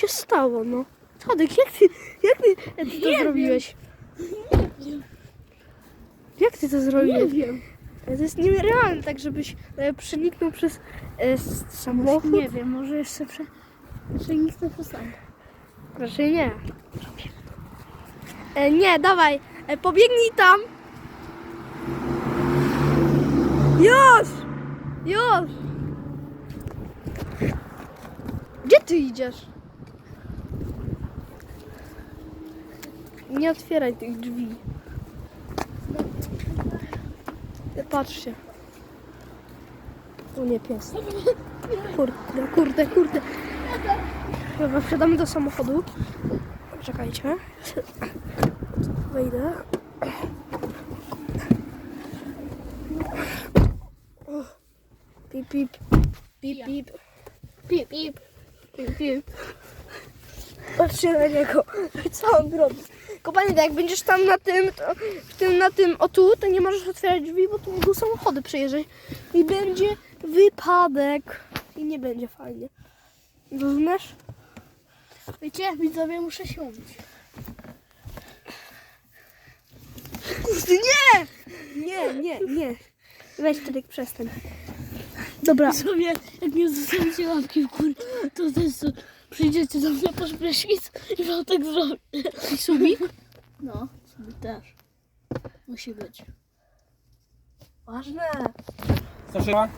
stało, no. Tadek, jak ty, jak ty, jak ty to Nie zrobiłeś? Jak ty to zrobiłeś? wiem. To jest nierealne, tak żebyś e, przeniknął przez e, samochód. Nie wiem, może jeszcze prze... przeniknę przez sam. Raczej nie. E, nie, dawaj, e, pobiegnij tam. Już! Już! Gdzie ty idziesz? Nie otwieraj tych drzwi. E, Patrzcie. O nie, pies. Kurde, kurde, kurde. Dobra, wsiadamy do samochodu. Czekajcie. Wejdę. Pip, pip. Pip, pip. Pip, pip. Pip, pip. Patrzcie na niego. Co on robi? Tylko pamiętaj, jak będziesz tam na tym, to, w tym, na tym, o tu, to nie możesz otwierać drzwi, bo tu mogą samochody przejeżdżać. I będzie wypadek. I nie będzie fajnie. Rozumiesz? Wiecie, widzowie, muszę się umyć. Kurde, nie! Nie, nie, nie. Weź Tadek, przestań. Dobra, Widzowie, jak nie zostawicie łapki w górę, to też co, przyjdziecie do mnie po prysznic i wam tak zrobię. I subik? No, subik też. Musi być. ważne. Trzeba?